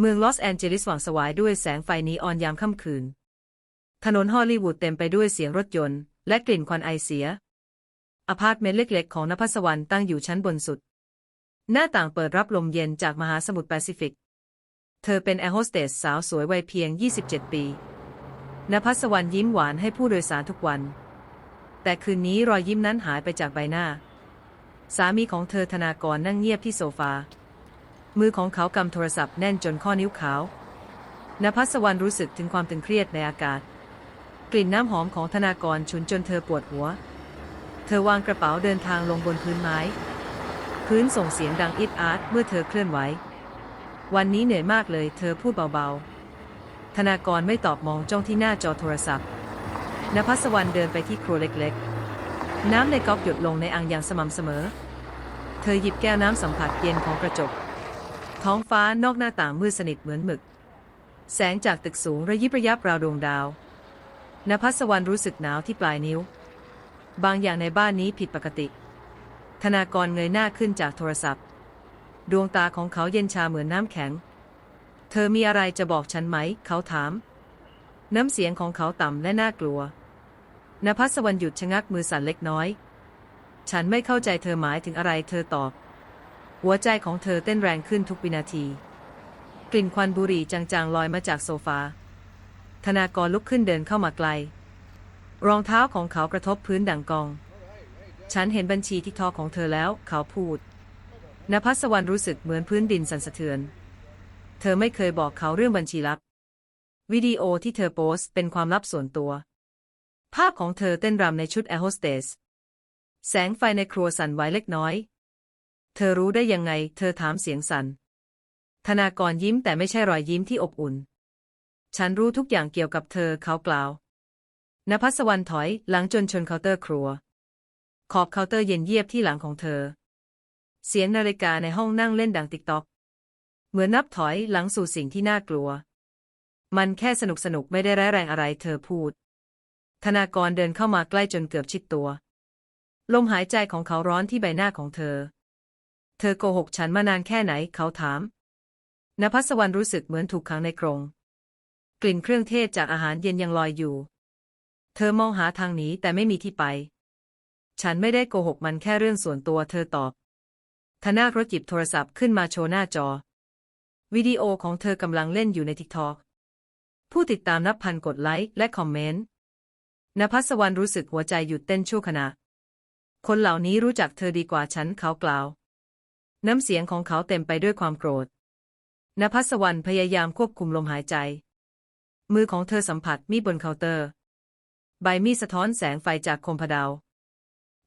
เมืองลอสแอนเจลิสหว่างสวายด้วยแสงไฟนีออนยามค่ำคืน ถนนฮอลลีวูดเต็มไปด้วยเสียงรถยนต์ และกลิ่นควันไอเสีย อพาร์ตเมนต์เล็กๆ ของนภัสวรรณตั้งอยู่ชั้นบนสุด หน้าต่างเปิดรับลมเย็นจากมหาสมุทรแปซิฟิก เธอเป็นแอร์โฮสเตสสาวสวยวัยเพียง 27 ปี นภัสวรรณยิ้มหวานให้ผู้โดยสารทุกวัน แต่คืนนี้รอยยิ้มนั้นหายไปจากใบหน้า สามีของเธอธนากรนั่งเงียบที่โซฟา มือของเขากำโทรศัพท์แน่นจนข้อนิ้วขาว นภัสวรรณรู้สึกถึงความตึงเครียดในอากาศ กลิ่นน้ำหอมของธนากรฉุนจนเธอปวดหัว เธอวางกระเป๋าเดินทางลงบนพื้นไม้ พื้นส่งเสียงดังอิดอาร์ตเมื่อเธอเคลื่อนไหว วันนี้เหนื่อยมากเลย เธอพูดเบาๆ ธนากรไม่ตอบมองจ้องที่หน้าจอโทรศัพท์ นภัสวรรณเดินไปที่ครัวเล็กๆ น้ำในก๊อกหยดลงในอ่างอย่างสม่ำเสมอ เธอหยิบแก้วน้ำสัมผัสเย็นของกระจก ท้องฟ้านอกหน้าต่างมืดสนิทเหมือนหมึก แสงจากตึกสูงระยิบระยับราวดวงดาวนภัสวรรณรู้สึกหนาวที่ปลายนิ้ว บางอย่างในบ้านนี้ผิดปกติ ธนากรเงยหน้าขึ้นจากโทรศัพท์ ดวงตาของเขาเย็นชาเหมือนน้ำแข็ง เธอมีอะไรจะบอกฉันไหม เขาถาม น้ำเสียงของเขาต่ำและน่ากลัวนภัสวรรณหยุดชะงักมือสั่นเล็กน้อย ฉันไม่เข้าใจเธอหมายถึงอะไรเธอตอบ หัวใจของเธอเต้นแรงขึ้นทุกวินาที กลิ่นควันบุหรี่จางๆลอยมาจากโซฟา ธนากรลุกขึ้นเดินเข้ามาไกล รองเท้าของเขากระทบพื้นดังกอง ฉันเห็นบัญชีทิกทอของเธอแล้ว เขาพูดนภัสวรรณรู้สึกเหมือนพื้นดินสั่นสะเทือน เธอไม่เคยบอกเขาเรื่องบัญชีลับ วิดีโอที่เธอโพสเป็นความลับส่วนตัว ภาพของเธอเต้นรำในชุดแอร์โฮสเตส แสงไฟในครัวสั่นไหวเล็กน้อย เธอรู้ได้ยังไง เธอถามเสียงสัน่น ธนากรยิ้มแต่ไม่ใช่รอยยิ้มที่อบอุ่น ฉันรู้ทุกอย่างเกี่ยวกับเธอเขากล่าวนภัสวรรณถอยหลังจนชนเคาน์เตอร์ครัว ขอบเคาน์เตอร์เย็นเยียบที่หลังของเธอ เสียงนาฬิกาในห้องนั่งเล่นดังติ๊กต๊อก เหมือนนับถอยหลังสู่สิ่งที่น่ากลัว มันแค่สนุกสนุกไม่ได้ร้ายแรงอะไรเธอพูด ธนากรเดินเข้ามาใกล้จนเกือบชิดตัว ลมหายใจของเขาร้อนที่ใบหน้าของเธอ เธอโกหกฉันมานานแค่ไหนเขาถาม นภัสวรรณรู้สึกเหมือนถูกขังในกรง กลิ่นเครื่องเทศจากอาหารเย็นยังลอยอยู่ เธอมองหาทางหนีแต่ไม่มีที่ไป ฉันไม่ได้โกหกมันแค่เรื่องส่วนตัวเธอตอบธนารถหยิบโทรศัพท์ขึ้นมาโชว์หน้าจอ วิดีโอของเธอกำลังเล่นอยู่ในทิกทอกผู้ติดตามนับพันกดไลค์และคอมเมนต์นภัสวรรณรู้สึกหัวใจหยุดเต้นชั่วขณะ คนเหล่านี้รู้จักเธอดีกว่าฉันเขากล่าว น้ำเสียงของเขาเต็มไปด้วยความโกรธนภัสวรรณพยายามควบคุมลมหายใจ มือของเธอสัมผัสมีดบนเคาน์เตอร์ ใบมีดสะท้อนแสงไฟจากคมพดาว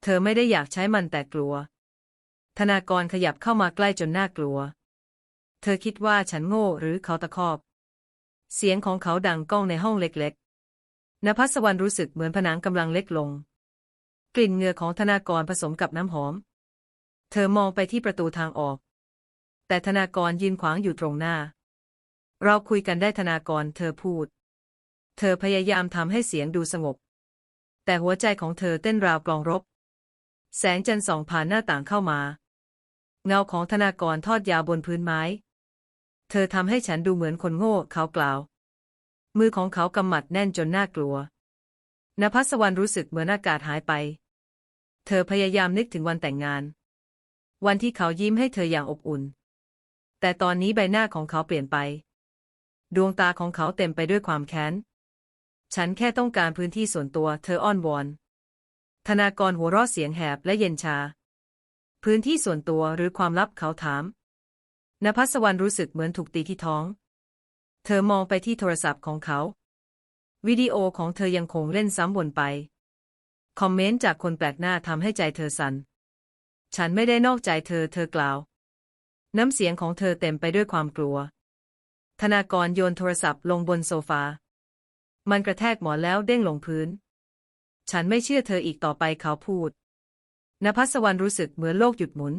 เธอไม่ได้อยากใช้มันแต่กลัว ธนากรขยับเข้ามาใกล้จนน่ากลัว เธอคิดว่าฉันโง่หรือเขาตะคอบ เสียงของเขาดังก้องในห้องเล็กๆนภัสวรรณรู้สึกเหมือนผนังกำลังเล็กลง กลิ่นเหงื่อของธนากรผสมกับน้ำหอม เธอมองไปที่ประตูทางออก แต่ธนากรยืนขวางอยู่ตรงหน้า เราคุยกันได้ธนากรเธอพูด เธอพยายามทำให้เสียงดูสงบ แต่หัวใจของเธอเต้นราวกลองรบ แสงจันทร์ส่องผ่านหน้าต่างเข้ามา เงาของธนากรทอดยาวบนพื้นไม้ เธอทำให้ฉันดูเหมือนคนโง่เขากล่าว มือของเขากำหมัดแน่นจนน่ากลัวนภัสวรรณรู้สึกเหมือนอากาศหายไป เธอพยายามนึกถึงวันแต่งงาน วันที่เขายิ้มให้เธออย่างอบอุ่น แต่ตอนนี้ใบหน้าของเขาเปลี่ยนไป ดวงตาของเขาเต็มไปด้วยความแค้น ฉันแค่ต้องการพื้นที่ส่วนตัว เธออ้อนวอน ธนากรหัวเราะเสียงแหบและเย็นชา พื้นที่ส่วนตัวหรือความลับเขาถาม นภัสวรรณรู้สึกเหมือนถูกตีที่ท้อง เธอมองไปที่โทรศัพท์ของเขา วิดีโอของเธอยังคงเล่นซ้ำวนไป คอมเมนต์จากคนแปลกหน้าทำให้ใจเธอสัน่น ฉันไม่ได้นอกใจเธอเธอกล่าว น้ำเสียงของเธอเต็มไปด้วยความกลัว ธนากรโยนโทรศัพท์ลงบนโซฟา มันกระแทกหมอนแล้วเด้งลงพื้น ฉันไม่เชื่อเธออีกต่อไปเขาพูดนภัสวรรณรู้สึกเหมือนโลกหยุดหมุน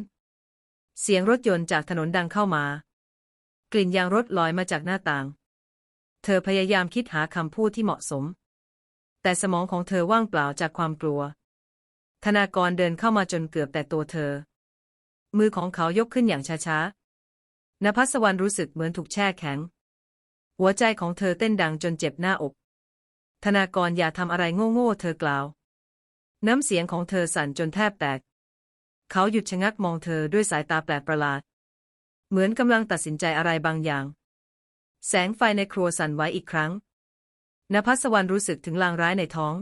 เสียงรถยนต์จากถนนดังเข้ามา กลิ่นยางรถลอยมาจากหน้าต่าง เธอพยายามคิดหาคำพูดที่เหมาะสม แต่สมองของเธอว่างเปล่าจากความกลัว ธนากรเดินเข้ามาจนเกือบแต่ตัวเธอ มือของเขายกขึ้นอย่างช้าๆนภัสวรรณรู้สึกเหมือนถูกแช่แข็ง หัวใจของเธอเต้นดังจนเจ็บหน้าอก ธนากรอย่าทำอะไรโง่ๆเธอกล่าว น้ำเสียงของเธอสั่นจนแทบแตก เขาหยุดชะงักมองเธอด้วยสายตาแปลกประหลาด เหมือนกำลังตัดสินใจอะไรบางอย่าง แสงไฟในครัวสั่นไหวอีกครั้งนภัสวรรณรู้สึกถึงลางร้ายในท้อง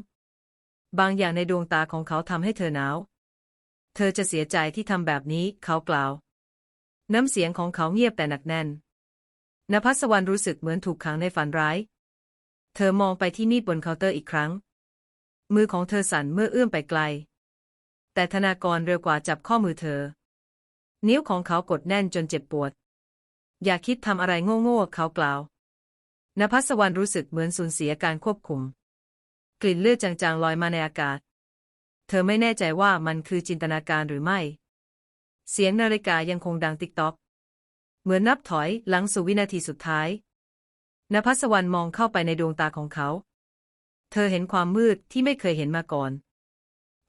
บางอย่างในดวงตาของเขาทำให้เธอหนาว เธอจะเสียใจที่ทำแบบนี้เขากล่าว น้ำเสียงของเขาเงียบแต่หนักแน่นนภัสวรรณรู้สึกเหมือนถูกขังในฝันร้าย เธอมองไปที่มีดบนเคาน์เตอร์อีกครั้ง มือของเธอสั่นเมื่อเอื้อมไปไกล แต่ธนากรเร็วกว่าจับข้อมือเธอ นิ้วของเขากดแน่นจนเจ็บปวด อย่าคิดทำอะไรโง่ๆเขากล่าวนภัสวรรณรู้สึกเหมือนสูญเสียการควบคุม กลิ่นเลือดจางๆลอยมาในอากาศ เธอไม่แน่ใจว่ามันคือจินตนาการหรือไม่ เสียงนาฬิกายังคงดังติ๊กต๊อก เหมือนนับถอยหลังสู่วินาทีสุดท้าย นภัสวรรณมองเข้าไปในดวงตาของเขา เธอเห็นความมืดที่ไม่เคยเห็นมาก่อน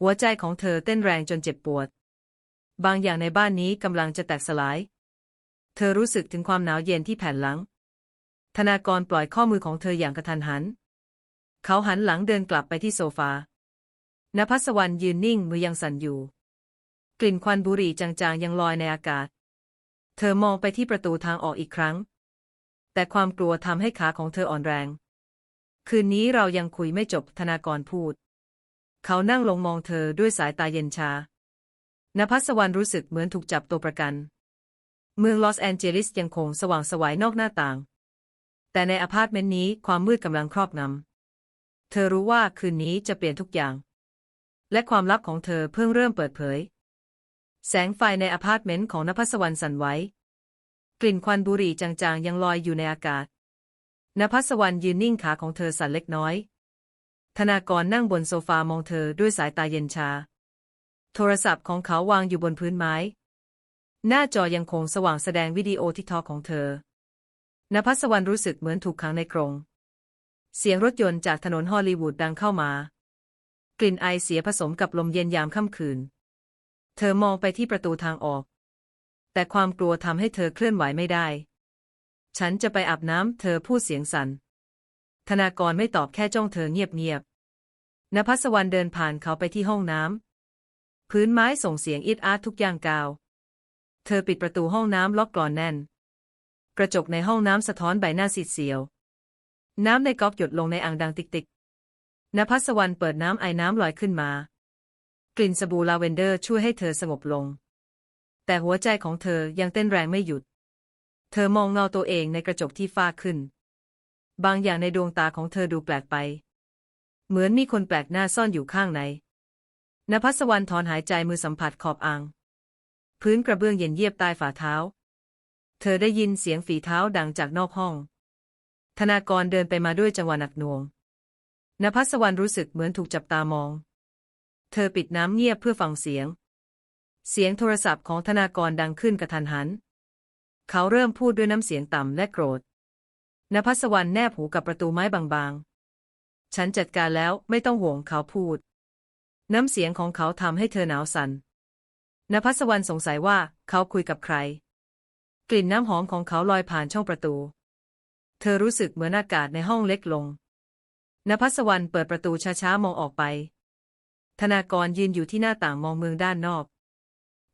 หัวใจของเธอเต้นแรงจนเจ็บปวด บางอย่างในบ้านนี้กำลังจะแตกสลาย เธอรู้สึกถึงความหนาวเย็นที่แผ่นหลัง ธนากรปล่อยข้อมือของเธออย่างกระทันหัน เขาหันหลังเดินกลับไปที่โซฟานภัสวรรณยืนนิ่งมือยังสั่นอยู่ กลิ่นควันบุหรี่จางๆยังลอยในอากาศ เธอมองไปที่ประตูทางออกอีกครั้ง แต่ความกลัวทำให้ขาของเธออ่อนแรง คืนนี้เรายังคุยไม่จบธนากรพูด เขานั่งลงมองเธอด้วยสายตาเย็นชานภัสวรรณรู้สึกเหมือนถูกจับตัวประกัน เมืองลอสแอนเจลิสยังคงสว่างสวัยนอกหน้าต่าง แต่ในอพาร์ตเมนต์นี้ความมืดกำลังครอบงำ เธอรู้ว่าคืนนี้จะเปลี่ยนทุกอย่าง และความลับของเธอเพิ่งเริ่มเปิดเผย แสงไฟในอพาร์ตเมนต์ของนภัสวรรณสั่นไหวกลิ่นควันบุหรี่จางๆ ยังลอยอยู่ในอากาศนภัสวรรณยืนนิ่งขาของเธอสั่นเล็กน้อย ธนากรนั่งบนโซฟามองเธอด้วยสายตาเย็นชา โทรศัพท์ของเขาวางอยู่บนพื้นไม้ หน้าจอยังคงสว่างแสดงวิดีโอทิกทอของเธอนภัสวรรณรู้สึกเหมือนถูกขังในกรง เสียงรถยนต์จากถนนฮอลลีวูดดังเข้ามา กลิ่นไอเสียผสมกับลมเย็นยามค่ำคืน เธอมองไปที่ประตูทางออก แต่ความกลัวทำให้เธอเคลื่อนไหวไม่ได้ ฉันจะไปอาบน้ำเธอพูดเสียงสัน่น ธนากรไม่ตอบแค่จ้องเธอเงียบๆนภัสวรรณเดินผ่านเขาไปที่ห้องน้ำพื้นไม้ส่งเสียงอิดอาร์ทุกอย่างกาว เธอปิดประตูห้องน้ำล็อกกลอนแน่น กระจกในห้องน้ำสะท้อนใบหน้าซีเสียว น้ำในก๊อกหยดลงในอ่างดังติ๊กๆนภัสวรรณเปิดน้ำไอ้น้ำลอยขึ้นมา กลิ่นสบู่ลาเวนเดอร์ช่วยให้เธอสงบลง แต่หัวใจของเธอยังเต้นแรงไม่หยุด เธอมองเงาตัวเองในกระจกที่ฟ้าขึ้น บางอย่างในดวงตาของเธอดูแปลกไป เหมือนมีคนแปลกหน้าซ่อนอยู่ข้างในนภัสวรรณถอนหายใจมือสัมผัสขอบอ่าง พื้นกระเบื้องเย็นเยียบใต้ฝ่าเท้า เธอได้ยินเสียงฝีเท้าดังจากนอกห้อง ธนากรเดินไปมาด้วยจังหวะหนักหน่วงนภัสวรรณรู้สึกเหมือนถูกจับตามอง เธอปิดน้ำเงียบเพื่อฟังเสียง เสียงโทรศัพท์ของธนากรดังขึ้นกระทันหัน เขาเริ่มพูดด้วยน้ำเสียงต่ำและโกรธนภัสวรรณแนบหูกับประตูไม้บางๆ ฉันจัดการแล้วไม่ต้องห่วงเขาพูด น้ำเสียงของเขาทำให้เธอหนาวสัน่นนภัสวรรณสงสัยว่าเขาคุยกับใคร กลิ่นน้ำหอมของเขาลอยผ่านช่องประตู เธอรู้สึกเหมือนอากาศในห้องเล็กลงนภัสวรรณเปิดประตูช้าๆมองออกไป ธนากรยืนอยู่ที่หน้าต่างมองเมืองด้านนอก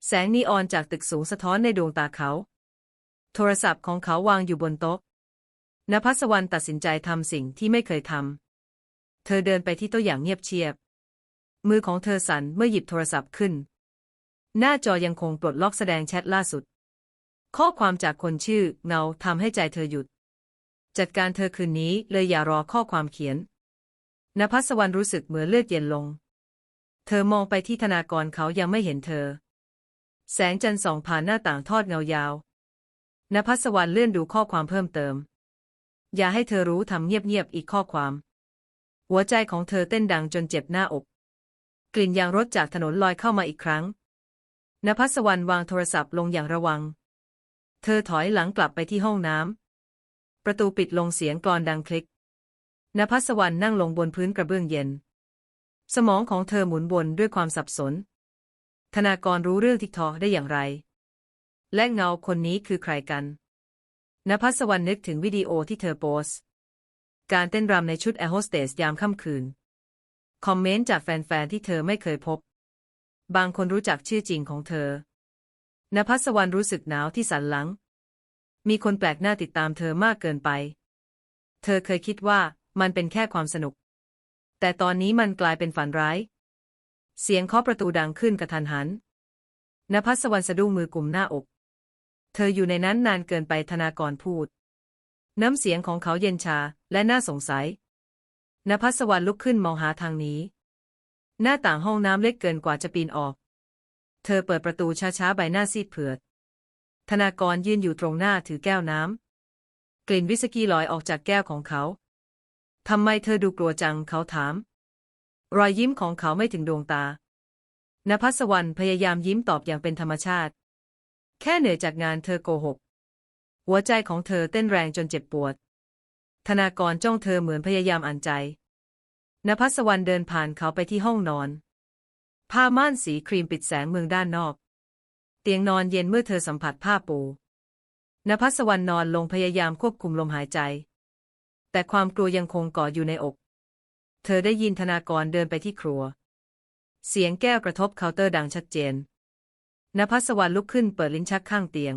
แสงนีออนจากตึกสูงสะท้อนในดวงตาเขา โทรศัพท์ของเขาวางอยู่บนโต๊ะนภัสวรรณตัดสินใจทำสิ่งที่ไม่เคยทำ เธอเดินไปที่โต๊ะอย่างเงียบเชียบ มือของเธอสั่นเมื่อหยิบโทรศัพท์ขึ้น หน้าจอยังคงปลดล็อกแสดงแชทล่าสุด ข้อความจากคนชื่อเงาทำให้ใจเธอหยุด จัดการเธอคืนนี้เลยอย่ารอข้อความเขียนนภัสวรรณรู้สึกเหมือนเลือดเย็นลง เธอมองไปที่ธนากรเขายังไม่เห็นเธอ แสงจันทร์ส่องผ่านหน้าต่างทอดเงายาวนภัสวรรณเลื่อนดูข้อความเพิ่มเติม อย่าให้เธอรู้ทำเงียบๆอีกข้อความ หัวใจของเธอเต้นดังจนเจ็บหน้าอก กลิ่นยางรถจากถนนลอยเข้ามาอีกครั้งนภัสวรรณวางโทรศัพท์ลงอย่างระวัง เธอถอยหลังกลับไปที่ห้องน้ำ ประตูปิดลงเสียงกลอนดังคลิกนภัสวรรณนั่งลงบนพื้นกระเบื้องเย็น สมองของเธอหมุนวนด้วยความสับสน ธนากรรู้เรื่องทิกทอได้อย่างไร และเงาคนนี้คือใครกัน นภัสวรรณนึกถึงวิดีโอที่เธอโพสการเต้นรำในชุดแอร์โฮสเตสยามค่ำคืน คอมเมนต์จากแฟนๆที่เธอไม่เคยพบ บางคนรู้จักชื่อจริงของเธอนภัสวรรณรู้สึกหนาวที่สันหลัง มีคนแปลกหน้าติดตามเธอมากเกินไป เธอเคยคิดว่ามันเป็นแค่ความสนุก แต่ตอนนี้มันกลายเป็นฝันร้าย เสียงเคาะประตูดังขึ้นกระทันหันนภัสวรรณสะดุ้งมือกลุ่มหน้าอก เธออยู่ในนั้นนานเกินไปธนากรพูด น้ำเสียงของเขาเย็นชาและน่าสงสัยนภัสวรรณลุกขึ้นมองหาทางหนี้ หน้าต่างห้องน้ำเล็กเกินกว่าจะปีนออก เธอเปิดประตูช้าๆใบหน้าซีดเผือด ธนากรยืนอยู่ตรงหน้าถือแก้วน้ำ กลิ่นวิสกี้ลอยออกจากแก้วของเขา ทำไมเธอดูกลัวจังเขาถาม รอยยิ้มของเขาไม่ถึงดวงตานภัสวรรณพยายามยิ้มตอบอย่างเป็นธรรมชาติ แค่เหนื่อยจากงานเธอโกหก หัวใจของเธอเต้นแรงจนเจ็บปวด ธนากรจ้องเธอเหมือนพยายามอ่านใจนภัสวรรณเดินผ่านเขาไปที่ห้องนอน ผ้าม่านสีครีมปิดแสงเมืองด้านนอก เตียงนอนเย็นเมื่อเธอสัมผัสผ้าปูนภัสวรรณนอนลงพยายามควบคุมลมหายใจ แต่ความกลัวยังคงก่ออยู่ในอก เธอได้ยินธนากรเดินไปที่ครัว เสียงแก้วกระทบเคาน์เตอร์ดังชัดเจนนภัสวรรณลุกขึ้นเปิดลิ้นชักข้างเตียง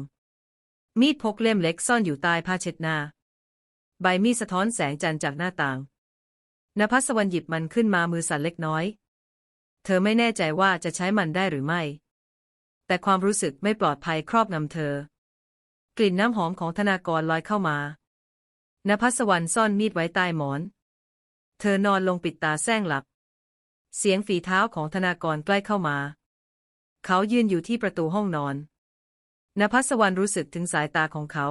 มีดพกเล่มเล็กซ่อนอยู่ใต้ผ้าเช็ดหน้า ใบมีดสะท้อนแสงจันทร์จากหน้าต่างนภัสวรรณหยิบมันขึ้นมามือสั่นเล็กน้อย เธอไม่แน่ใจว่าจะใช้มันได้หรือไม่ แต่ความรู้สึกไม่ปลอดภัยครอบงำเธอ กลิ่นน้ำหอมของธนากรลอยเข้ามานภัสวรรณซ่อนมีดไว้ใต้หมอน เธอนอนลงปิดตาแซงหลับ เสียงฝีเท้าของธนากรใกล้เข้ามา เขายืนอยู่ที่ประตูห้องนอนนภัสวรรณรู้สึกถึงสายตาของเขา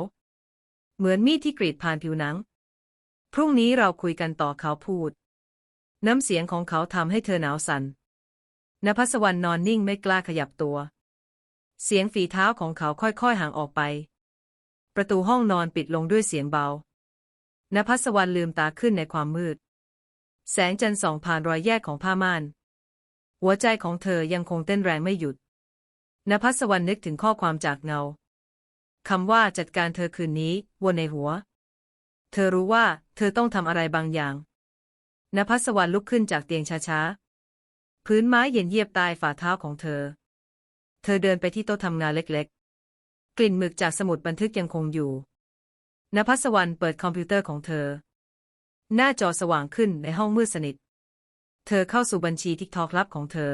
เหมือนมีดที่กรีดผ่านผิวหนัง พรุ่งนี้เราคุยกันต่อเขาพูด น้ำเสียงของเขาทำให้เธอหนาวสัน่นนภัสวรรณนอนนิ่งไม่กล้าขยับตัว เสียงฝีเท้าของเขาค่อยๆห่างออกไป ประตูห้องนอนปิดลงด้วยเสียงเบานภัสวรรณลืมตาขึ้นในความมืด แสงจันทร์ส่องผ่านรอยแยกของผ้าม่าน หัวใจของเธอยังคงเต้นแรงไม่หยุดนภัสวรรณนึกถึงข้อความจากเงาคำว่าจัดการเธอคืนนี้วนในหัว เธอรู้ว่าเธอต้องทำอะไรบางอย่างนภัสวรรณลุกขึ้นจากเตียงช้าๆ พื้นไม้เย็นเยียบใต้ฝ่าเท้าของเธอ ธอเดินไปที่โต๊ะทำงานเล็กๆ กลิ่นหมึกจากสมุดบันทึกยังคงอยู่ นภัสวรรณเปิดคอมพิวเตอร์ของเธอ หน้าจอสว่างขึ้นในห้องมืดสนิท เธอเข้าสู่บัญชีทิกทอกลับของเธอ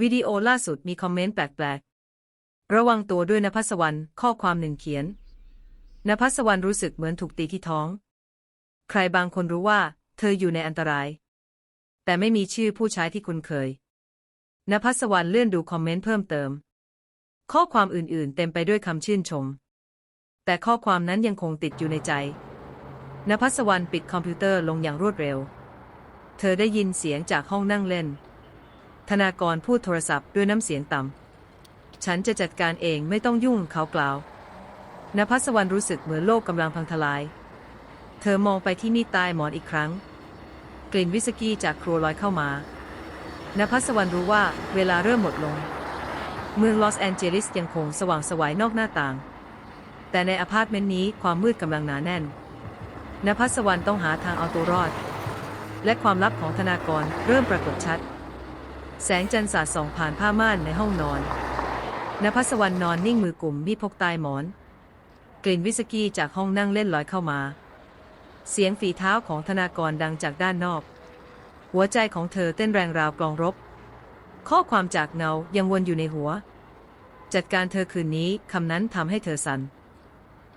วิดีโอล่าสุดมีคอมเมนต์แปลกๆ ระวังตัวด้วยนภัสวรรณข้อความหนึ่งเขียน นภัสวรรณรู้สึกเหมือนถูกตีที่ท้อง ใครบางคนรู้ว่า เธออยู่ในอันตราย แต่ไม่มีชื่อผู้ใช้ที่คุ้นเคย นภัสวรรณเลื่อนดูคอมเมนต์เพิ่มเติม ข้อความอื่นๆ เต็มไปด้วยคำชื่นชม แต่ข้อความนั้นยังคงติดอยู่ในใจ นภัสวรรณปิดคอมพิวเตอร์ลงอย่างรวดเร็ว เธอได้ยินเสียงจากห้องนั่งเล่น ธนากรพูดโทรศัพท์ด้วยน้ำเสียงต่ำ ฉันจะจัดการเองไม่ต้องยุ่งเขากล่าวนภัสวรรณรู้สึกเหมือนโลกกำลังพังทลาย เธอมองไปที่มีดใต้หมอนอีกครั้ง กลิ่นวิสกี้จากครัวลอยเข้ามา นภัสวรรณรู้ว่าเวลาเริ่มหมดลง เมืองลอสแอนเจลิสยังคงสว่างสวัยนอกหน้าต่าง แต่ในอพาร์ตเมนต์นี้ความมืดกำลังหนาแน่นนภัสวรรณต้องหาทางเอาตัวรอด และความลับของธนากรเริ่มปรากฏชัด แสงจันทร์สาดส่องผ่านผ้าม่านในห้องนอนนภัสวรรณนอนนิ่งมือกลุ่มมีพกใต้หมอน กลิ่นวิสกี้จากห้องนั่งเล่นลอยเข้ามา เสียงฝีเท้าของธนากรดังจากด้านนอก หัวใจของเธอเต้นแรงราวกลองรบ ข้อความจากเงายังวนอยู่ในหัว จัดการเธอคืนนี้คำนั้นทำให้เธอสัน่น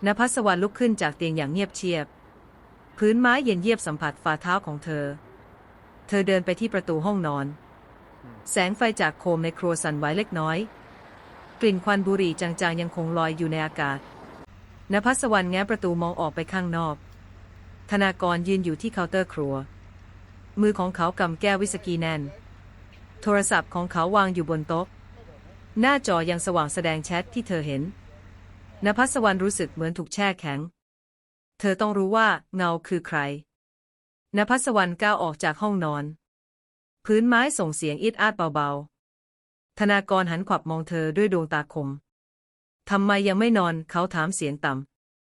นภัสวรรณลุกขึ้นจากเตียงอย่างเงียบเชียบ พื้นไม้เย็นเยียบสัมผัสฝ่าเท้าของเธอ เธอเดินไปที่ประตูห้องนอน แสงไฟจากโคมในครัวสั่นไหวเล็กน้อย กลิ่นควันบุหรี่จางๆยังคงลอยอยู่ในอากาศนภัสวรรณแง้มประตูมองออกไปข้างนอก ธนากรยืนอยู่ที่เคาน์เตอร์ครัว มือของเขากำแก้ววิสกี้แน่น โทรศัพท์ของเขาวางอยู่บนโต๊ะ หน้าจอยังสว่างแสดงแชทที่เธอเห็นนภัสวรรณรู้สึกเหมือนถูกแช่แข็ง เธอต้องรู้ว่าเงาคือใครนภัสวรรณก้าวออกจากห้องนอน พื้นไม้ส่งเสียงอิดอาดเบาๆ ธนากรหันขวับมองเธอด้วยดวงตาคม ทำไมยังไม่นอนเขาถามเสียงต่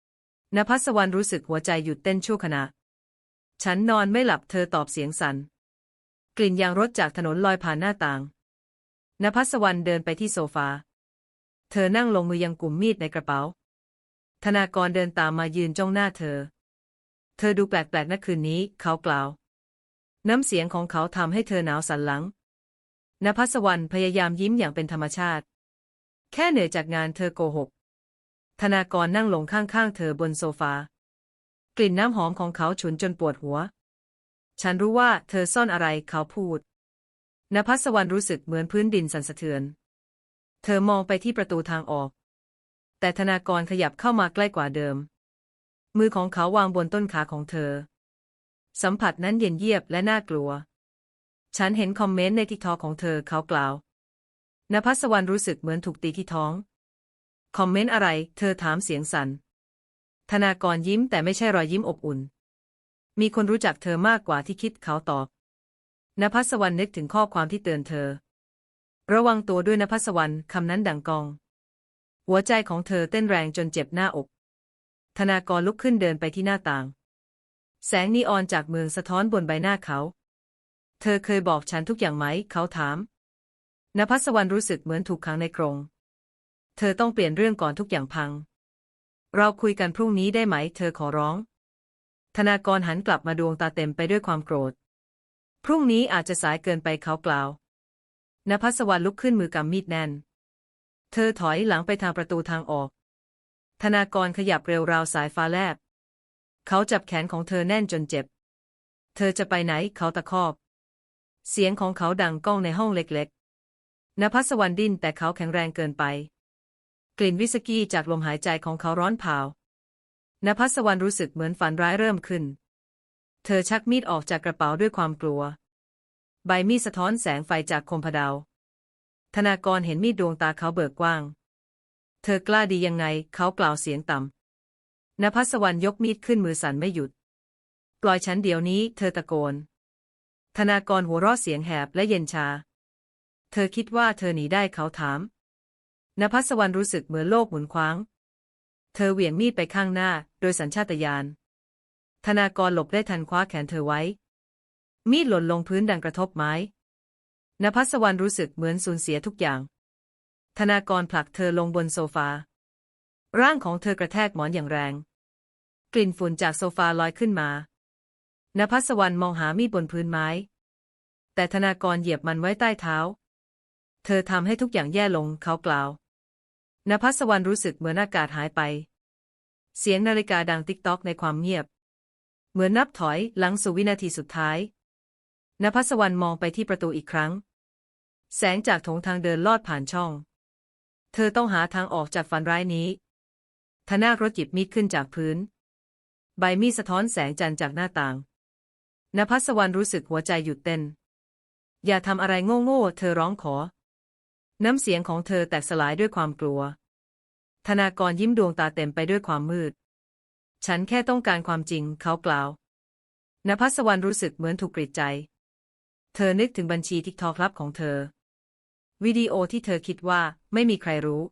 ำนภัสวรรณรู้สึกหัวใจหยุดเต้นชั่วขณะ ฉันนอนไม่หลับเธอตอบเสียงสัน่น กลิ่นยางรถจากถนนลอยผ่านหน้าต่าง นภัสวรรณเดินไปที่โซฟา เธอนั่งลงมือยังกลุ่มมีดในกระเป๋า ธนากรเดินตามมายืนจ้องหน้าเธอ เธอดูแปลกๆนะคืนนี้ เขากล่าว น้ำเสียงของเขาทำให้เธอหนาวสันหลัง นภัสวรรณพยายามยิ้มอย่างเป็นธรรมชาติ แค่เหนื่อยจากงานเธอโกหก ธนากรนั่งลงข้างๆ เธอบนโซฟา กลิ่นน้ำหอมของเขาฉุนจนปวดหัว ฉันรู้ว่าเธอซ่อนอะไรเขาพูดนภัสวรรณรู้สึกเหมือนพื้นดินสั่นสะเทือน เธอมองไปที่ประตูทางออก แต่ธนากรขยับเข้ามาใกล้กว่าเดิม มือของเขาวางบนต้นขาของเธอ สัมผัสนั้นเย็นเยียบและน่ากลัว ฉันเห็นคอมเมนต์ในทิกทอของเธอเขากล่าวนภัสวรรณรู้สึกเหมือนถูกตีที่ท้อง คอมเมนต์อะไร เธอถามเสียงสัน่น ธนากรยิ้มแต่ไม่ใช่รอยยิ้มอบอุ่น มีคนรู้จักเธอมากกว่าที่คิดเขาตอบนภัสวรรณนึกถึงข้อความที่เตือนเธอ ระวังตัวด้วยนภัสวรรณคำนั้นดังกอง หัวใจของเธอเต้นแรงจนเจ็บหน้าอก ธนากรลุกขึ้นเดินไปที่หน้าต่าง แสงนีออนจากเมืองสะท้อนบนใบหน้าเขา เธอเคยบอกฉันทุกอย่างไหม เขาถามนภัสวรรณรู้สึกเหมือนถูกขังในกรง เธอต้องเปลี่ยนเรื่องก่อนทุกอย่างพัง เราคุยกันพรุ่งนี้ได้ไหม เธอขอร้อง ธนากรหันกลับมาดวงตาเต็มไปด้วยความโกรธ พรุ่งนี้อาจจะสายเกินไปเขากล่าวนภัสวรรณลุกขึ้นมือกำมีดแน่น เธอถอยหลังไปทางประตูทางออก ธนากรขยับเร็วราวสายฟ้าแลบ เขาจับแขนของเธอแน่นจนเจ็บ เธอจะไปไหนเขาตะคอกเสียงของเขาดังก้องในห้องเล็กๆนภัสวรรณดิ้นแต่เขาแข็งแรงเกินไป กลิ่นวิสกี้จากลมหายใจของเขาร้อนเผา นภัสวรรณรู้สึกเหมือนฝันร้ายเริ่มขึ้น เธอชักมีดออกจากกระเป๋าด้วยความกลัว ใบมีดสะท้อนแสงไฟจากคมพเดาธนากรเห็นมีดดวงตาเขาเบิกกว้าง เธอกล้าดียังไง เขากล่าวเสียงต่ำนภัสวรรณยกมีดขึ้นมือสั่นไม่หยุด ปล่อยฉันเดี๋ยวนี้ เธอตะโกน ธนากรหัวเราะเสียงแหบและเย็นชา เธอคิดว่าเธอหนีได้เขาถาม นภัสวรรณรู้สึกเหมือนโลกหมุนคว้าง เธอเหวี่ยงมีดไปข้างหน้า โดยสัญชาตญาณ ธนากรหลบได้ทันคว้าแขนเธอไว้ มีดหล่นลงพื้นดังกระทบไม้ นภัสวรรณรู้สึกเหมือนสูญเสียทุกอย่าง ธนากรผลักเธอลงบนโซฟา ร่างของเธอกระแทกหมอนอย่างแรง กลิ่นฝุ่นจากโซฟาลอยขึ้นมานภัสวรรณมองหามีดบนพื้นไม้ แต่ธนากรเหยียบมันไว้ใต้เท้า เธอทำให้ทุกอย่างแย่ลงเขากล่าวนภัสวรรณรู้สึกเหมือนอากาศหายไป เสียงนาฬิกาดังติ๊กต๊อกในความเงียบ เหมือนนับถอยหลังสู่วินาทีสุดท้ายนภัสวรรณมองไปที่ประตูอีกครั้ง แสงจากโถงทางเดินลอดผ่านช่อง เธอต้องหาทางออกจากฝันร้ายนี้ทนากรถหยิบมีดขึ้นจากพื้น ใบมีดสะท้อนแสงจันทร์จากหน้าต่างนภัสวรรณรู้สึกหัวใจหยุดเต้น อย่าทำอะไรโง่ๆ เธอร้องขอ น้ำเสียงของเธอแตกสลายด้วยความกลัว ธนากรยิ้มดวงตาเต็มไปด้วยความมืด ฉันแค่ต้องการความจริง เขากล่าวนภัสวรรณรู้สึกเหมือนถูกกรีดใจ เธอนึกถึงบัญชีทิกทอกลับของเธอ วิดีโอที่เธอคิดว่าไม่มีใครรู้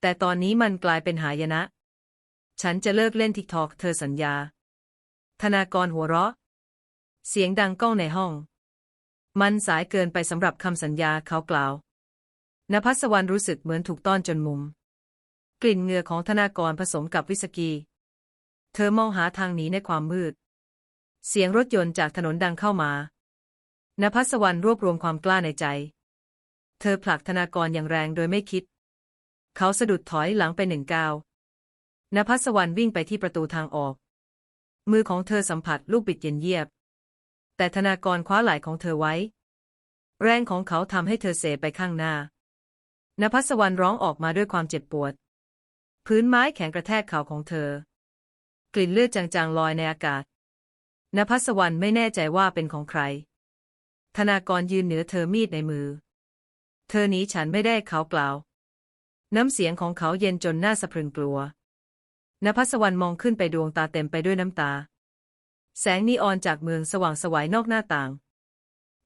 แต่ตอนนี้มันกลายเป็นหายนะ ฉันจะเลิกเล่นทิกทอกเธอสัญญา ธนากรหัวเราะ เสียงดังก้องในห้อง มันสายเกินไปสำหรับคำสัญญาเขากล่าว นภัสวรรณรู้สึกเหมือนถูกต้อนจนมุม กลิ่นเหงื่อของธนากรผสมกับวิสกี เธอมองหาทางหนีในความมืด เสียงรถยนต์จากถนนดังเข้ามานภัสวรรณรวบรวมความกล้าในใจ เธอผลักธนากรอย่างแรงโดยไม่คิด เขาสะดุดถอยหลังไปหนึ่งก้าวนภัสวรรณวิ่งไปที่ประตูทางออก มือของเธอสัมผัสลูกบิดเย็นเยียบ แต่ธนากรคว้าไหล่ของเธอไว้ แรงของเขาทำให้เธอเสไปข้างหน้า นภัสวรรณร้องออกมาด้วยความเจ็บปวด พื้นไม้แข็งกระแทกเข่าของเธอ กลิ่นเลือดจางๆลอยในอากาศนภัสวรรณไม่แน่ใจว่าเป็นของใคร ธนากรยืนเหนือเธอมีดในมือ เธอหนีฉันไม่ได้เขากล่าว น้ำเสียงของเขาเย็นจนน่าสะพรึงกลัวนภัสวรรณมองขึ้นไปดวงตาเต็มไปด้วยน้ำตา แสงนีออนจากเมืองสว่างสวายนอกหน้าต่าง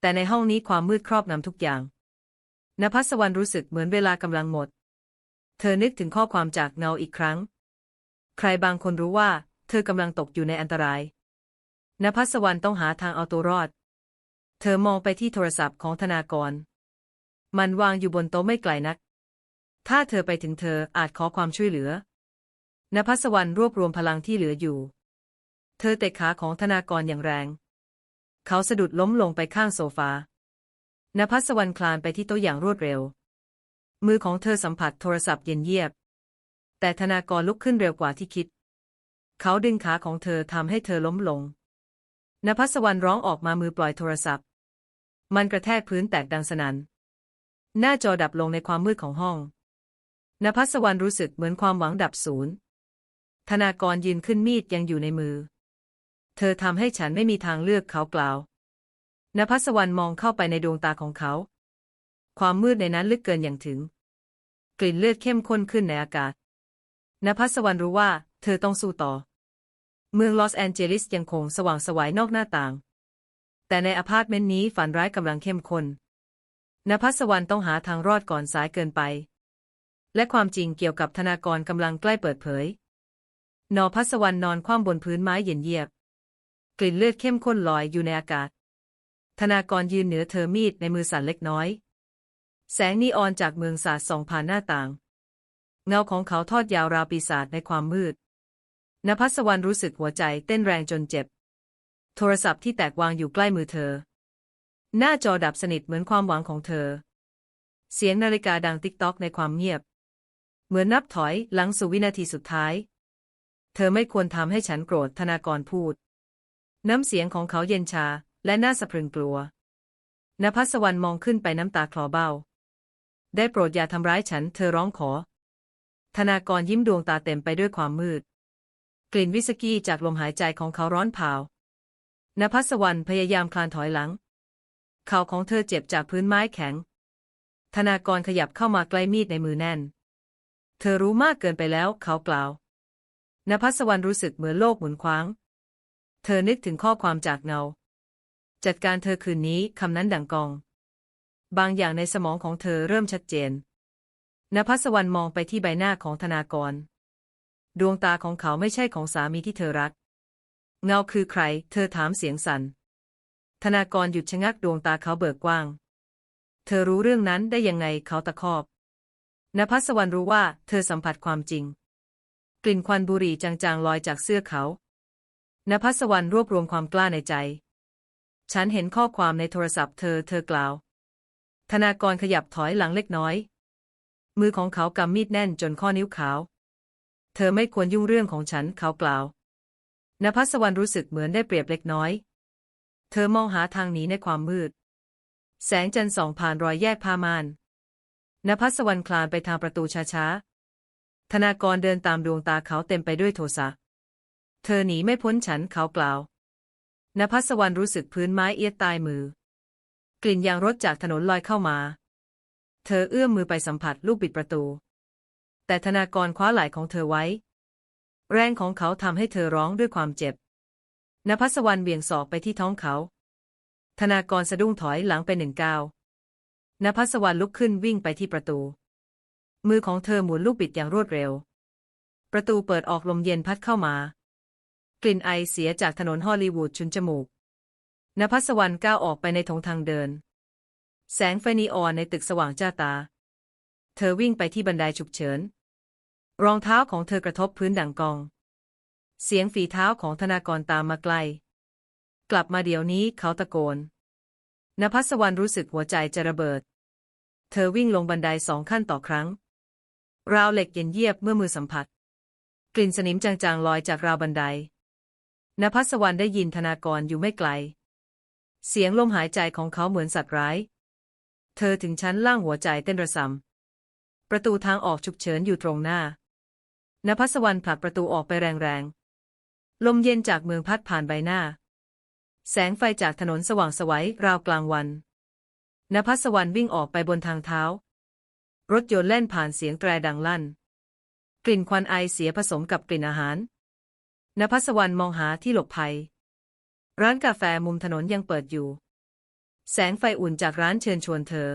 แต่ในห้องนี้ความมืดครอบงำทุกอย่าง นภัสวรรณรู้สึกเหมือนเวลากำลังหมด เธอนึกถึงข้อความจากเงาอีกครั้ง ใครบางคนรู้ว่า เธอกำลังตกอยู่ในอันตราย นภัสวรรณต้องหาทางเอาตัวรอด เธอมองไปที่โทรศัพท์ของธนากร มันวางอยู่บนโต๊ะไม่ไกลนัก ถ้าเธอไปถึงเธออาจขอความช่วยเหลือนภัสวรรณรวบรวมพลังที่เหลืออยู่ เธอเตะขาของธนากรอย่างแรง เขาสะดุดล้มลงไปข้างโซฟา นภัสวรรณคลานไปที่โต๊ะอย่างรวดเร็ว มือของเธอสัมผัสโทรศัพท์เย็นเยียบ แต่ธนากรลุกขึ้นเร็วกว่าที่คิด เขาดึงขาของเธอทำให้เธอล้มลงนภัสวรรณร้องออกมามือปล่อยโทรศัพท์ มันกระแทกพื้นแตกดังสนัน่น หน้าจอดับลงในความมืดของห้องนภัสวรรณรู้สึกเหมือนความหวังดับศูนย์ ธนากรยืนขึ้นมีดยังอยู่ในมือ เธอทำให้ฉันไม่มีทางเลือกเขากล่าว นภัสวรรณมองเข้าไปในดวงตาของเขา ความมืดในนั้นลึกเกินอย่างถึง กลิ่นเลือดเข้มข้นขึ้นในอากาศนภัสวรรณรู้ว่า เธอต้องสู้ต่อ เมืองลอสแอนเจลิสยังคงสว่างสวายนอกหน้าต่าง แต่ในอพาร์ตเมนต์นี้ฝันร้ายกำลังเข้มข้นนภัสวรรณต้องหาทางรอดก่อนสายเกินไป และความจริงเกี่ยวกับธนากรกำลังใกล้เปิดเผยนภัสวรรณนอนคว่ำบนพื้นไม้เย็นเยียบ กลิ่นเลือดเข้มข้นลอยอยู่ในอากาศ ธนากรยืนเหนือเธอมีดในมือสั่นเล็กน้อย แสงนีออนจากเมืองสาดส่องผ่านหน้าต่าง เงาของเขาทอดยาวราวปีศาจในความมืดนภัสวรรณรู้สึกหัวใจเต้นแรงจนเจ็บ โทรศัพท์ที่แตกวางอยู่ใกล้มือเธอ หน้าจอดับสนิทเหมือนความหวังของเธอ เสียงนาฬิกาดังติ๊กต๊อกในความเงียบ เหมือนนับถอยหลังสู่วินาทีสุดท้าย เธอไม่ควรทำให้ฉันโกรธธนากรพูด น้ำเสียงของเขาเย็นชา และน่าสะพรึงกลัวนภัสวรรณมองขึ้นไปน้ำตาคลอเบ้า ได้โปรดอย่าทำร้ายฉัน เธอร้องขอ ธนากรยิ้มดวงตาเต็มไปด้วยความมืด กลิ่นวิสกี้จากลมหายใจของเขาร้อนเผานภัสวรรณพยายามคลานถอยหลัง เข่าของเธอเจ็บจากพื้นไม้แข็ง ธนากรขยับเข้ามาใกล้มีดในมือแน่น เธอรู้มากเกินไปแล้วเขากล่าวนภัสวรรณรู้สึกเหมือนโลกหมุนคว้าง เธอนึกถึงข้อความจากเงา จัดการเธอคืนนี้คำนั้นดังกอง บางอย่างในสมองของเธอเริ่มชัดเจนนภัสวรรณมองไปที่ใบหน้าของธนากร ดวงตาของเขาไม่ใช่ของสามีที่เธอรัก เงาคือใคร เธอถามเสียงสัน่นธนากรหยุดชะงักดวงตาเขาเบิกกว้าง เธอรู้เรื่องนั้นได้ยังไงเขาตะคอบนภัสวรรณรู้ว่าเธอสัมผัสความจริง กลิ่นควันบุหรี่จางๆลอยจากเสื้อเขานภัสวรรณรวบรวมความกล้าในใจ ฉันเห็นข้อความในโทรศัพท์เธอเธอกล่าว ธนากรขยับถอยหลังเล็กน้อย มือของเขากำมีดแน่นจนข้อนิ้วขาว เธอไม่ควรยุ่งเรื่องของฉันเขากล่าวนภัสวรรณรู้สึกเหมือนได้เปรียบเล็กน้อย เธอมองหาทางหนีในความมืด แสงจันทร์ส่องผ่านรอยแยกผ้ามานนภัสวรรณคลานไปทางประตูช้าๆ ธนากรเดินตามดวงตาเขาเต็มไปด้วยโทสะ เธอหนีไม่พ้นฉันเขากล่าว นภัสวรรณรู้สึกพื้นไม้เอียดตายมือ กลิ่นยางรถจากถนนลอยเข้ามา เธอเอื้อมมือไปสัมผัสลูกบิดประตู แต่ธนากรคว้าไหล่ของเธอไว้ แรงของเขาทำให้เธอร้องด้วยความเจ็บนภัสวรรณเบี่ยงศอกไปที่ท้องเขา ธนากรสะดุ้งถอยหลังไปหนึ่งก้าวนภัสวรรณลุกขึ้นวิ่งไปที่ประตู มือของเธอหมุนลูกบิดอย่างรวดเร็ว ประตูเปิดออกลมเย็นพัดเข้ามา กลิ่นไอเสียจากถนนฮอลลีวูดชุนจมูกนภัสวรรณก้าวออกไปในทงทางเดิน แสงไฟนีออนในตึกสว่างจ้าตา เธอวิ่งไปที่บันไดฉุกเฉิน รองเท้าของเธอกระทบพื้นดังกอง เสียงฝีเท้าของธนากรตามมาไกล กลับมาเดี๋ยวนี้เขาตะโกนนภัสวรรณรู้สึกหัวใจจะระเบิด เธอวิ่งลงบันไดสองขั้นต่อครั้ง ราวเหล็กเย็นเยียบเมื่อมือสัมผัส กลิ่นสนิมจางๆลอยจากราวบันได นภัสวรรณได้ยินธนากรอยู่ไม่ไกล เสียงลมหายใจของเขาเหมือนสัตว์ร้าย เธอถึงชั้นล่างหัวใจเต้นระสำประตูทางออกฉุกเฉินอยู่ตรงหน้านภัสวรรณผลักประตูออกไปแรงๆ ลมเย็นจากเมืองพัดผ่านใบหน้า แสงไฟจากถนนสว่างสวัยราวกลางวันนภัสวรรณวิ่งออกไปบนทางเท้า รถยนต์แล่นผ่านเสียงแตรดังลั่น กลิ่นควันไอเสียผสมกับกลิ่นอาหาร นภัสวรรณมองหาที่หลบภัย ร้านกาแฟมุมถนนยังเปิดอยู่ แสงไฟอุ่นจากร้านเชิญชวนเธอ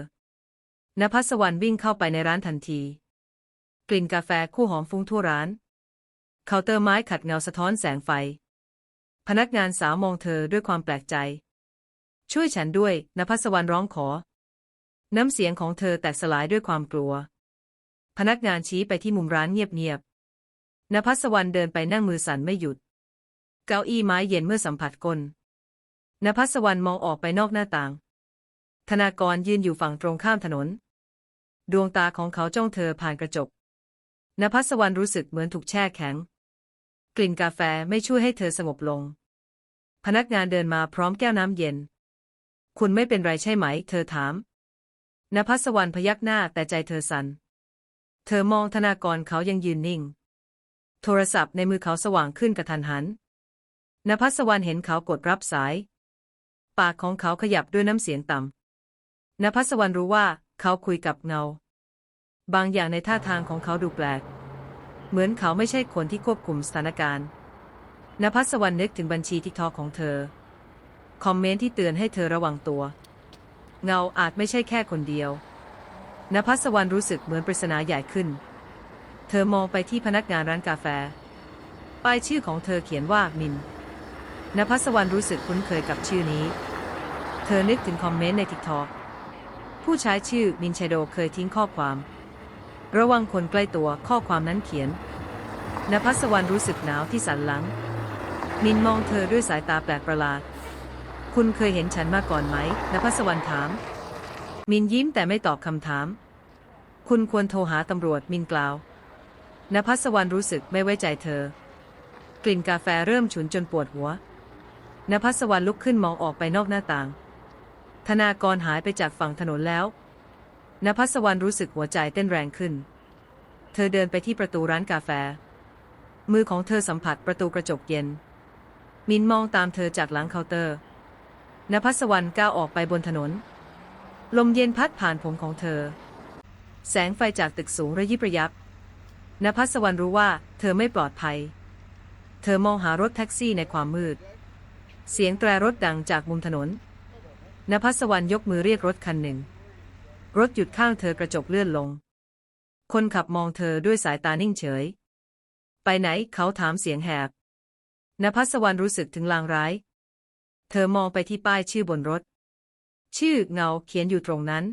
นภัสวรรณวิ่งเข้าไปในร้านทันที กลิ่นกาแฟคู่หอมฟุ้งทั่วร้าน เคาน์เตอร์ไม้ขัดเงาสะท้อนแสงไฟ พนักงานสาวมองเธอด้วยความแปลกใจ ช่วยฉันด้วยนภัสวรรณร้องขอ น้ำเสียงของเธอแตกสลายด้วยความกลัว พนักงานชี้ไปที่มุมร้านเงียบ นภัสวรรณเดินไปนั่งมือสั่นไม่หยุด เก้าอี้ไม้เย็นเมื่อสัมผัสก้นนภัสวรรณมองออกไปนอกหน้าต่าง ธนากรยืนอยู่ฝั่งตรงข้ามถนน ดวงตาของเขาจ้องเธอผ่านกระจกนภัสวรรณรู้สึกเหมือนถูกแช่แข็ง กลิ่นกาแฟไม่ช่วยให้เธอสงบลง พนักงานเดินมาพร้อมแก้วน้ำเย็น คุณไม่เป็นไรใช่ไหม เธอถามนภัสวรรณพยักหน้าแต่ใจเธอสัน่น เธอมองธนากรเขายังยืนนิ่ง โทรศัพท์ในมือเขาสว่างขึ้นกระทันหันนภัสวรรณเห็นเขากดรับสาย ปากของเขาขยับด้วยน้ำเสียงต่ำนภัสวรรณรู้ว่าเขาคุยกับเงา บางอย่างในท่าทางของเขาดูแปลก เหมือนเขาไม่ใช่คนที่ควบคุมสถานการณ์นภัสวรรณนึกถึงบัญชีทิกทอกของเธอ คอมเมนต์ที่เตือนให้เธอระวังตัว เงาอาจไม่ใช่แค่คนเดียวนภัสวรรณรู้สึกเหมือนปริศนาใหญ่ขึ้น เธอมองไปที่พนักงานร้านกาแฟ ป้ายชื่อของเธอเขียนว่ามินนภัสวรรณรู้สึกคุ้นเคยกับชื่อนี้ เธอนึกถึงคอมเมนต์ในทิกทอกผู้ใช้ชื่อมินเชโดเคยทิ้งข้อความ ระวังคนใกล้ตัวข้อความนั้นเขียนนภัสวรรณรู้สึกหนาวที่สันหลัง มินมองเธอด้วยสายตาแปลกประหลาด คุณเคยเห็นฉันมาก่อนไหมนภัสวรรณถาม มินยิ้มแต่ไม่ตอบคำถาม คุณควรโทรหาตำรวจมินกล่าว นภัสวรรณรู้สึกไม่ไว้ใจเธอ กลิ่นกาแฟเริ่มฉุนจนปวดหัวนภัสวรรณลุกขึ้นมองออกไปนอกหน้าต่าง ธนากรหายไปจากฝั่งถนนแล้วนภัสวรรณรู้สึกหัวใจเต้นแรงขึ้น เธอเดินไปที่ประตูร้านกาแฟ มือของเธอสัมผัสประตูกระจกเย็น มินมองตามเธอจากหลังเคาน์เตอร์นภัสวรรณก้าวออกไปบนถนน ลมเย็นพัดผ่านผมของเธอ แสงไฟจากตึกสูงระยิบระยับ นภัสวรรณรู้ว่า เธอไม่ปลอดภัย เธอมองหารถแท็กซี่ในความมืด เสียงแตรรถดังจากมุมถนนนภัสวรรณยกมือเรียกรถคันหนึ่ง รถหยุดข้างเธอกระจกเลื่อนลง คนขับมองเธอด้วยสายตานิ่งเฉย ไปไหนเขาถามเสียงแหบนภัสวรรณรู้สึกถึงลางร้าย เธอมองไปที่ป้ายชื่อบนรถ ชื่อเงาเขียนอยู่ตรงนั้น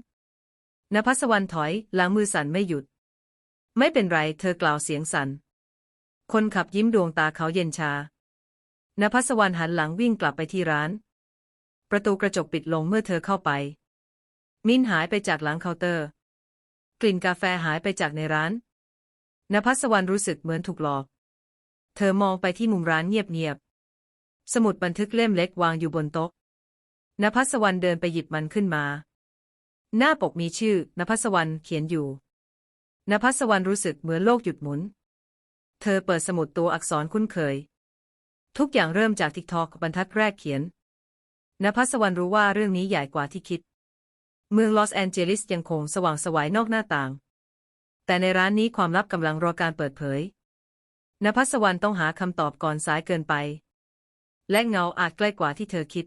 นภัสวรรณถอยล้างมือสั่นไม่หยุด ไม่เป็นไรเธอกล่าวเสียงสัน่น คนขับยิ้มดวงตาเขาเย็นชานภัสวรรณหันหลังวิ่งกลับไปที่ร้าน ประตูกระจกปิดลงเมื่อเธอเข้าไป มิ้นหายไปจากหลังเคาน์เตอร์ กลิ่นกาแฟหายไปจากในร้านนภัสวรรณรู้สึกเหมือนถูกหลอก เธอมองไปที่มุมร้านเงียบๆ สมุดบันทึกเล่มเล็กวางอยู่บนโต๊ะนภัสวรรณเดินไปหยิบมันขึ้นมา หน้าปกมีชื่อนภัสวรรณเขียนอยู่ นภัสวรรณรู้สึกเหมือนโลกหยุดหมุน เธอเปิดสมุดตัวอักษรคุ้นเคย ทุกอย่างเริ่มจากทิกทอกบรรทัดแรกเขียนนภัสวรรณรู้ว่าเรื่องนี้ใหญ่กว่าที่คิด เมืองลอสแอนเจลิสยังคงสว่างสวายนอกหน้าต่าง แต่ในร้านนี้ความลับกำลังรอการเปิดเผยนภัสวรรณต้องหาคำตอบก่อนสายเกินไป และเงาอาจใกล้กว่าที่เธอคิด